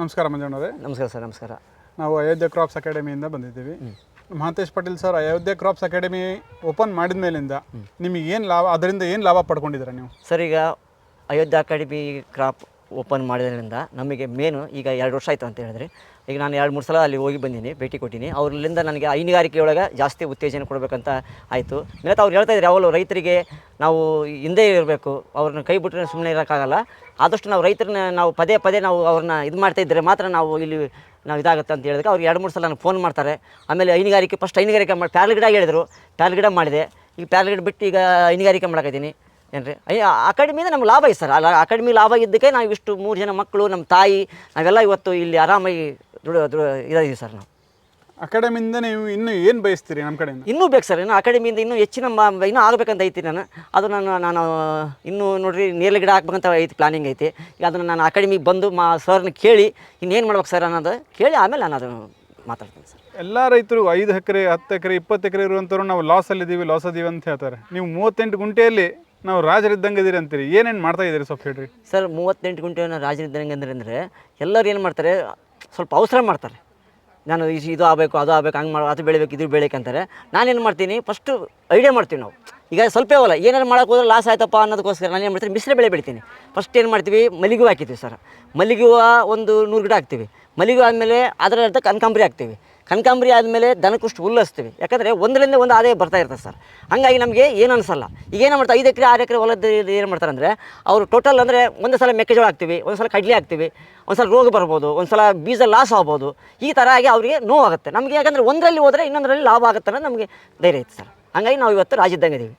ನಮಸ್ಕಾರ ಮಂಜಣ್ಣವರೇ ನಮಸ್ಕಾರ ಸರ್ ನಮಸ್ಕಾರ. ನಾವು ಅಯೋಧ್ಯೆ ಕ್ರಾಪ್ಸ್ ಅಕಾಡೆಮಿಯಿಂದ ಬಂದಿದ್ದೀವಿ. Mahantesh Patil sir Ayodhya crops academy open ಮಾಡಿದ ಮೇಲಿಂದ ನಿಮಗೆ ಏನು ಲಾಭ ಅದರಿಂದ ಏನು ಲಾಭ ಪಡ್ಕೊಂಡಿದ್ದೀರಾ ನೀವು? ಸರ್ ಈಗ ಅಯೋಧ್ಯೆ ಅಕಾಡೆಮಿ ಕ್ರಾಪ್ ಓಪನ್ ಮಾಡಿದ್ರಿಂದ ನಮಗೆ ಮೇನು ಈಗ ಎರಡು ವರ್ಷ ಆಯಿತು ಅಂತ ಹೇಳಿದ್ರೆ. ಈಗ ನಾನು ಎರಡು, ಮೂರು ಸಲ ಅಲ್ಲಿ ಹೋಗಿ ಬಂದೀನಿ, ಭೇಟಿ ಕೊಟ್ಟಿನಿ. ಅವ್ರಲ್ಲಿಂದ ನನಗೆ ಹೈನುಗಾರಿಕೆಯೊಳಗೆ ಜಾಸ್ತಿ ಉತ್ತೇಜನ ಕೊಡಬೇಕಂತ ಆಯಿತು. ಇವತ್ತು ಅವ್ರು ಹೇಳ್ತಾ ಇದ್ದಾರೆ ಯಾವಾಗಲೂ ರೈತರಿಗೆ ನಾವು ಹಿಂದೆ ಇರಬೇಕು. ಅವ್ರನ್ನ ಕೈ ಬಿಟ್ಟರೆ ಸುಮ್ಮನೆ ಇರೋಕ್ಕಾಗಲ್ಲ. ಆದಷ್ಟು ನಾವು ರೈತರನ್ನ ನಾವು ಪದೇ ಪದೇ ನಾವು ಅವ್ರನ್ನ ಇದು ಮಾಡ್ತಾ ಇದ್ದರೆ ಮಾತ್ರ ನಾವು ಇಲ್ಲಿ ನಾವು ಇದಾಗುತ್ತೆ ಅಂತ ಹೇಳಿದಾಗ ಅವ್ರು ಎರಡು, ಮೂರು ಸಲ ನನಗೆ ಫೋನ್ ಮಾಡ್ತಾರೆ. ಆಮೇಲೆ ಹೈನುಗಾರಿಕೆ, ಫಸ್ಟ್ ಹೈನುಗಾರಿಕೆ ಮಾಡಿ, ಪ್ಯಾರ್ಲ್ ಗಿಡ ಹೇಳಿದರು. ಪ್ಯಾರ್ಲ್ ಗಿಡ ಮಾಡಿದೆ. ಈಗ ಪ್ಯಾರ್ಲ್ ಗಿಡ ಬಿಟ್ಟು ಈಗ ಹೈನುಗಾರಿಕೆ ಏನ್ರಿ? ಅಯ್ಯ ಅಕಾಡೆಮಿಯಿಂದ ನಮ್ಗೆ ಲಾಭ ಐತೆ ಸರ್. ಅಲ್ಲ ಅಕಾಡೆಮಿ ಲಾಭ ಇದ್ದಕ್ಕೆ ನಾವು ಇಷ್ಟು ಮೂರು ಜನ ಮಕ್ಕಳು ನಮ್ಮ ತಾಯಿ ನಾವೆಲ್ಲ ಇವತ್ತು ಇಲ್ಲಿ ಆರಾಮಾಗಿ ದುಡ ದೃಢ ಇದ್ದೀವಿ ಸರ್ ನಾವು. ಅಕಾಡೆಮಿಯಿಂದ ನೀವು ಇನ್ನೂ ಏನು ಬಯಸ್ತೀರಿ ನಮ್ಮ ಕಡೆಯಿಂದ? ಇನ್ನೂ ಬೇಕು ಸರ್. ಇನ್ನು ಅಕಾಡೆಮಿಯಿಂದ ಇನ್ನೂ ಹೆಚ್ಚಿನ ಮ- ಇನ್ನೂ ಆಗಬೇಕಂತ ಐತಿ ನಾನು. ಅದು ನಾನು ನಾನು ಇನ್ನೂ ನೋಡ್ರಿ ನೇರಳೆ ಗಿಡ ಹಾಕ್ಬೇಕಂತ ಐತಿ ಪ್ಲಾನಿಂಗ್ ಐತಿ. ಈಗ ಅದನ್ನು ನಾನು ಅಕಾಡೆಮಿಗೆ ಬಂದು ಮಾ ಸರ್ನ ಕೇಳಿ ಇನ್ನೇನು ಮಾಡ್ಬೇಕು ಸರ್ ಅನ್ನೋದು ಕೇಳಿ ಆಮೇಲೆ ನಾನು ಅದನ್ನು ಮಾತಾಡ್ತೀನಿ ಸರ್. ಎಲ್ಲ ರೈತರು ಐದು ಎಕರೆ ಹತ್ತು ಎಕರೆ ಇಪ್ಪತ್ತು ಎಕರೆ ಇರುವಂಥವ್ರು ನಾವು ಲಾಸಲ್ಲಿದ್ದೀವಿ ಲಾಸ್ ಅದೀವಿ ಅಂತ ಹೇಳ್ತಾರೆ. ನೀವು ಮೂವತ್ತೆಂಟು ಗುಂಟೆಯಲ್ಲಿ ನಾವು ರಾಜರಿದ್ದಂಗೆ ಇದೀರಿ ಅಂತೀರಿ. ಏನೇನು ಮಾಡ್ತಾ ಇದ್ದೀರಿ ಸ್ವಲ್ಪ ಹೇಳ್ರಿ. ಸರ್, ಮೂವತ್ತೆಂಟು ಗುಂಟೆಯನ್ನು ರಾಜನಿದ್ದಂಗೆ ಅಂದ್ರೆ ಅಂದರೆ, ಎಲ್ಲರೂ ಏನು ಮಾಡ್ತಾರೆ, ಸ್ವಲ್ಪ ಅವಸರ ಮಾಡ್ತಾರೆ. ನಾನು ಇದು ಆಗಬೇಕು, ಅದು ಆಗಬೇಕು, ಹಂಗೆ ಮಾಡೋ, ಅದು ಬೆಳಿಬೇಕು, ಇದು ಬೆಳಿಬೇಕು ಅಂತಾರೆ. ನಾನೇನು ಮಾಡ್ತೀನಿ ಫಸ್ಟು ಐಡಿಯಾ ಮಾಡ್ತೀವಿ ನಾವು. ಈಗ ಸ್ವಲ್ಪ ಅವಲ್ಲ ಏನಾರು ಮಾಡೋಕೆ ಹೋದ್ರೆ ಲಾಸ್ ಆಯ್ತಪ್ಪ ಅನ್ನೋದಕ್ಕೋಸ್ಕರ ನಾನು ಏನು ಮಾಡ್ತೀನಿ ಮಿಶ್ರ ಬೆಳೆ ಬೆಳಿತೀನಿ ಫಸ್ಟ್ ಏನು ಮಾಡ್ತೀವಿ, ಮಲ್ಲಿಗೆ ಹಾಕಿದ್ವಿ ಸರ್. ಮಲ್ಲಿಗೆ ಒಂದು ನೂರು ಗಿಡ ಹಾಕ್ತೀವಿ. ಮಲ್ಲಿಗೆ ಆದಮೇಲೆ ಅದರ ಅರ್ಥ ಕನಕಾಂಬರಿ ಹಾಕ್ತೀವಿ. ಕನಕಾಂಬರಿ ಆದಮೇಲೆ ದನಕ್ಕಷ್ಟು ಹುಲ್ಲು ಹಚ್ತೀವಿ ಯಾಕಂದರೆ ಒಂದರಿಂದ ಒಂದು ಆದಾಯ ಬರ್ತಾ ಇರ್ತದೆ ಸರ್. ಹಾಗಾಗಿ ನಮಗೆ ಏನು ಅನಿಸಲ್ಲ. ಈಗ ಏನು ಮಾಡ್ತಾರೆ, ಐದು ಎಕರೆ, ಆರು ಎಕರೆ ಹೊಲದ ಏನು ಮಾಡ್ತಾರೆ ಅಂದರೆ, ಅವರು ಟೋಟಲ್ ಅಂದರೆ ಒಂದು ಸಲ ಮೆಕ್ಕೆಜೋಳ ಹಾಕ್ತೀವಿ, ಒಂದು ಸಲ ಕಡಲೆ ಹಾಕ್ತೀವಿ, ಒಂದು ಸಲ ರೋಗ ಬರ್ಬೋದು, ಒಂದು ಸಲ ಬೀಜ ಲಾಸ್ ಆಗ್ಬೋದು, ಈ ಥರ ಆಗಿ ಅವರಿಗೆ ನೋವಾಗುತ್ತೆ ನಮಗೆ ಯಾಕಂದರೆ ಒಂದರಲ್ಲಿ ಹೋದರೆ ಇನ್ನೊಂದರಲ್ಲಿ ಲಾಭ ಆಗುತ್ತೆ ಅನ್ನೋದು ನಮಗೆ ಧೈರ್ಯ ಐತೆ ಸರ್. ಹಾಗಾಗಿ ನಾವು ಇವತ್ತು ರಾಜ್ಯದಂಗೆ ಇದೀವಿ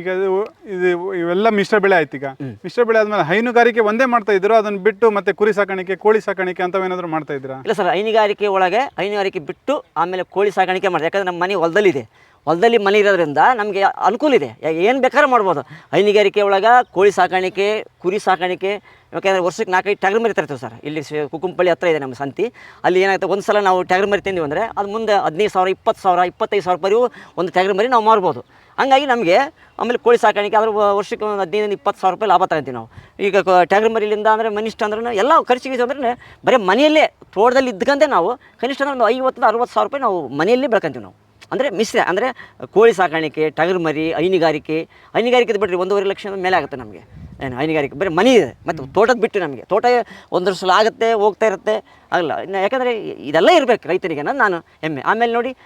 ಈಗ ಇದು ಇದು ಇವೆಲ್ಲ ಮಿಶ್ರ ಬೆಳೆ ಆಯ್ತು ಈಗ. ಮಿಶ್ರ ಬೆಳೆ ಆದ್ಮೇಲೆ ಹೈನುಗಾರಿಕೆ ಒಂದೇ ಮಾಡ್ತಾ ಇದ್ರು ಅದನ್ನ ಬಿಟ್ಟು ಮತ್ತೆ ಕುರಿ ಸಾಕಾಣಿಕೆ ಕೋಳಿ ಸಾಕಾಣಿಕೆ ಅಂತವೇನಾದ್ರು ಮಾಡ್ತಾ ಇದ್ರಾ ಇಲ್ಲ ಸರ್ ಹೈನುಗಾರಿಕೆ ಒಳಗೆ ಹೈನುಗಾರಿಕೆ ಬಿಟ್ಟು ಆಮೇಲೆ ಕೋಳಿ ಸಾಕಾಣಿಕೆ ಮಾಡ್ತಾರೆ ಯಾಕಂದ್ರೆ ನಮ್ಮ ಮನೆ ಹೊಲದಲ್ಲಿದೆ. ಹೊಲದಲ್ಲಿ ಮನೆ ಇರೋದ್ರಿಂದ ನಮಗೆ ಅನುಕೂಲ ಇದೆ. ಏನು ಬೇಕಾದ್ರೂ ಮಾಡ್ಬೋದು. ಹೈನುಗಾರಿಕೆ ಒಳಗೆ ಕೋಳಿ ಸಾಕಾಣಿಕೆ ಕುರಿ ಸಾಕಾಣಿಕೆ ಯಾಕಂದರೆ ವರ್ಷಕ್ಕೆ ನಾಲ್ಕೈದು ಟ್ಯಾಗರ್ ಮರಿ ತರ್ತೀವಿ ಸರ್. ಇಲ್ಲಿ ಕುಕುಂಪಳ್ಳಿ ಹತ್ರ ಇದೆ ನಮ್ಮ ಸಂತಿ. ಅಲ್ಲಿ ಏನಾಗುತ್ತೆ ಒಂದು ಸಲ ನಾವು ಟ್ಯಾಗರ್ ಮರಿ ತಿಂದಿವಿ ಅಂದರೆ ಅದು ಮುಂದೆ ಹದಿನೈದು ಸಾವಿರ ಇಪ್ಪತ್ತು ಸಾವಿರ ಇಪ್ಪತ್ತೈದು ಸಾವಿರ ರೂಪಾಯಿಗೂ ಒಂದು ಟ್ಯಾಗರ್ ಮರಿ ನಾವು ಮಾರ್ಬೋದು. ಹಂಗಾಗಿ ನಮಗೆ ಆಮೇಲೆ ಕೋಳಿ ಸಾಕಾಣಿಕೆ ಆದ್ರೆ ವ- ವರ್ಷಕ್ಕೆ ಒಂದು ಹದಿನೈದು ಇಪ್ಪತ್ತು ಸಾವಿರ ರೂಪಾಯಿ ಲಾಭ ತಗೊಂತೀವಿ ನಾವು. ಈಗ ಟಗರು ಮರಿಲಿಂದ ಅಂದರೆ ಮನಿಷ್ಠ ಅಂದ್ರೆ ಎಲ್ಲ ಖರ್ಚಿಗೆ ಅಂದ್ರೆ ಬರೀ ಮನೆಯಲ್ಲೇ ತೋಟದಲ್ಲಿ ಇದ್ಕಂತೆ ನಾವು ಕನಿಷ್ಠ ಅಂದ್ರೆ ಒಂದು ಐವತ್ತರಿಂದ ಅರವತ್ತು ಸಾವಿರ ರೂಪಾಯಿ ನಾವು ಮನೆಯಲ್ಲೇ ಬೆಳ್ಕೊಂತೀವಿ ನಾವು. ಅಂದರೆ ಮಿಶ್ರ ಅಂದರೆ ಕೋಳಿ ಸಾಕಾಣಿಕೆ, ಟಗರು ಮರಿ, ಹೈನುಗಾರಿಕೆ ಹೈನುಗಾರಿಕೆ ಬಿಟ್ಟರೆ ಒಂದೂವರೆ ಲಕ್ಷದ ಮೇಲೆ ಆಗುತ್ತೆ ನಮಗೆ. ಏನು ಹೈನುಗಾರಿಕೆ ಬರೀ ಮನೆ ಇದೆ. ಮತ್ತು ತೋಟದ ಬಿಟ್ಟು ನಮಗೆ. ತೋಟ ಒಂದರ ಸಲ ಆಗುತ್ತೆ, ಹೋಗ್ತಾ ಇರುತ್ತೆ, ಆಗಲ್ಲ. ಯಾಕಂದರೆ ಇದೆಲ್ಲ ಇರಬೇಕು ಅನ್ನೋದು ನಾನು ಹೆಮ್ಮೆ. ಆಮೇಲೆ ನೋಡಿ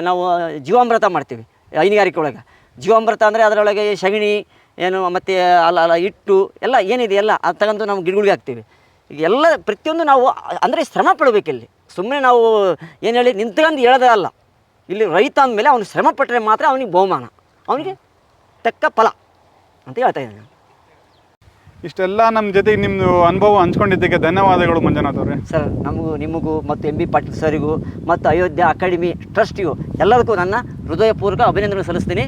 ನಾವು ಜೀವಾಮೃತ ಮಾಡ್ತೀವಿ. ಹೈನುಗಾರಿಕೆ ಒಳಗೆ. ಜೀವಾಮೃತ ಅಂದರೆ ಅದರೊಳಗೆ ಸಗಣಿ ಏನು ಮತ್ತು ಅಲ್ಲ ಅಲ್ಲ ಹಿಟ್ಟು ಎಲ್ಲ ಏನಿದೆ ಎಲ್ಲ ಅದು ತಗೊಂಡು ನಾವು ಗಿಡಗಳಿಗೆ ಹಾಕ್ತೀವಿ. ಈಗ ಎಲ್ಲ ಪ್ರತಿಯೊಂದು ನಾವು ಅಂದರೆ ಶ್ರಮ ಪಡಬೇಕು ಇಲ್ಲಿ. ಸುಮ್ಮನೆ ನಾವು ಏನು ಹೇಳಿ ನಿಂತ್ಕೊಂಡು ಹೇಳೋದೇ ಅಲ್ಲ. ಇಲ್ಲಿ ರೈತ ಅಂದಮೇಲೆ ಅವನು ಶ್ರಮ ಪಟ್ಟರೆ ಮಾತ್ರ ಅವನಿಗೆ ಬಹುಮಾನ. ಅವನಿಗೆ ತಕ್ಕ ಫಲ ಅಂತ ಹೇಳ್ತಾ ಇದ್ದೀನಿ. ಇಷ್ಟೆಲ್ಲ ನಮ್ಮ ಜೊತೆಗೆ ನಿಮ್ಮದು ಅನುಭವ ಹಂಚ್ಕೊಂಡಿದ್ದಕ್ಕೆ ಧನ್ಯವಾದಗಳು ಮಂಜುನಾಥ್ ಅವರೇ. ಸರ್, ನಮಗೂ, ನಿಮಗೂ ಮತ್ತು ಎಂ ಬಿ ಪಾಟೀಲ್ ಸರಿಗೂ ಮತ್ತು ಅಯೋಧ್ಯೆ ಅಕಾಡೆಮಿ ಟ್ರಸ್ಟಿಗೂ ಎಲ್ಲದಕ್ಕೂ ನನ್ನ ಹೃದಯಪೂರ್ವಕ ಅಭಿನಂದನೆ ಸಲ್ಲಿಸ್ತೀನಿ.